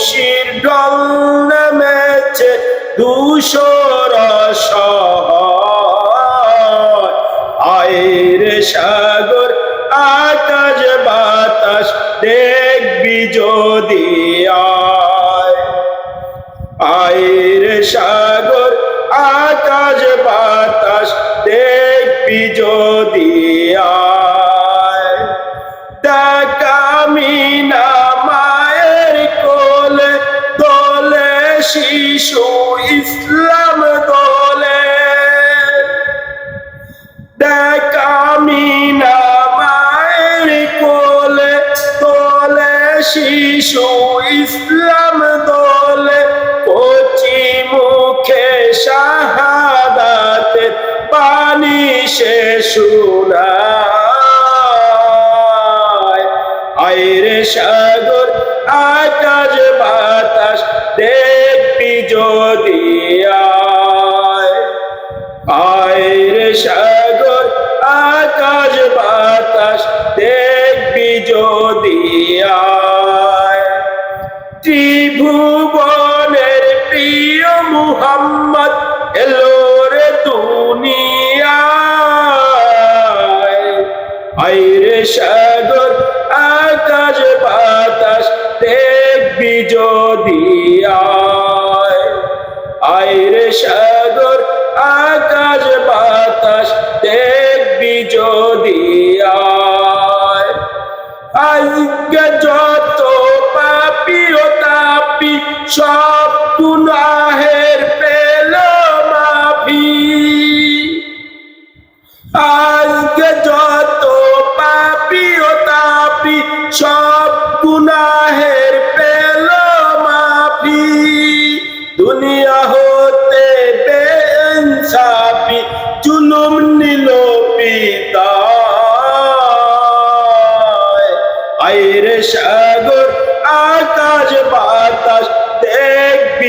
খুশির ডল নেমেছে দুশোর আয়ের সাগর, আকাশ, বাতাস, দেখবি যদি আয়। আয়ের সাগর, আকাশ, বাতাস, দেখবি যদি শিশু ইসলাম দোলে কচি মুখে শাহাদাতে পানি সে শুনায়। আইরে সাগর, আকাশ, বাতাস দেখবি যদি আয়। আয়ের সাগর, আকাশ ত্রিভুবনের প্রিয় মুহাম্মদ এলোর দুনিয়ায়। আইরে সাগর, আকাশ, বাতাস, দেখবি যদি আইরে সাগর, আকাশ, বাতাস, দেখবি যদি আজকে যত সব গুনাহের পেল মাফি। আজকে যত পাপি ও তাপি, সব গুনাহের পেল মাফি। দুনিয়া হতে বেইনসাফি, জুলুম নিল পিতায় আইরে সাগর, আকাশ দেখবি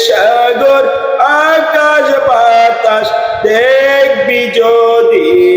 সাগর আকাশ বাতাস দেখবি যদি